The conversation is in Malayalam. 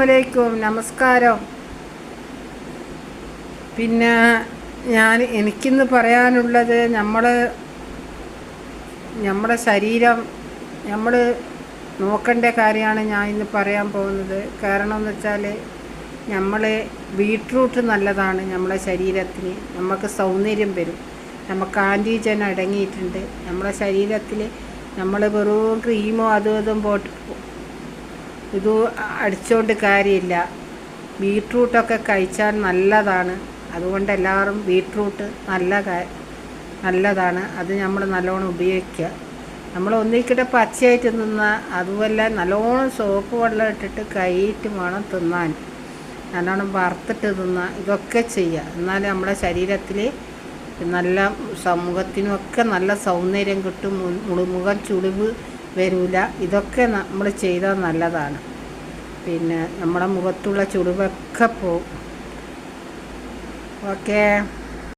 വലൈക്കും നമസ്കാരം. പിന്നെ ഞാൻ എനിക്കിന്ന് പറയാനുള്ളത് നമ്മൾ നമ്മുടെ ശരീരം നമ്മൾ നോക്കേണ്ട കാര്യമാണ് ഞാൻ ഇന്ന് പറയാൻ പോകുന്നത്. കാരണം എന്ന് വെച്ചാൽ നമ്മൾ ബീട്രൂട്ട് നല്ലതാണ് നമ്മുടെ ശരീരത്തിന്. നമുക്ക് സൗന്ദര്യം വരും. നമുക്ക് ആന്റിജൻ അടങ്ങിയിട്ടുണ്ട്. നമ്മുടെ ശരീരത്തിൽ നമ്മൾ വെറും ക്രീമോ അതും ഇതും പോട്ട് ഇത് അടിച്ചുകൊണ്ട് കാര്യമില്ല. ബീട്രൂട്ടൊക്കെ കഴിച്ചാൽ നല്ലതാണ്. അതുകൊണ്ട് എല്ലാവരും ബീട്രൂട്ട് നല്ല നല്ലതാണ്. അത് നമ്മൾ നല്ലോണം ഉപയോഗിക്കുക. നമ്മൾ ഒന്നിക്കിട്ട് പച്ചയായിട്ട് തിന്നാൽ അതുമല്ല നല്ലോണം സോപ്പ് വെള്ളം ഇട്ടിട്ട് കൈയിട്ട് വേണം തിന്നാൻ. നല്ലോണം വറുത്തിട്ട് തിന്നാൽ ഇതൊക്കെ ചെയ്യുക. എന്നാൽ നമ്മുടെ ശരീരത്തിൽ നല്ല സമൂഹത്തിനുമൊക്കെ നല്ല സൗന്ദര്യം കിട്ടും. മുളുമുഖം മുഖം ചുളിവ് വരില്ല ഇതൊക്കെ നമ്മൾ ചെയ്താൽ നല്ലതാണ്. പിന്നെ നമ്മുടെ മുഖത്തുള്ള ചുളിവൊക്കെ പോവും ഓക്കേ?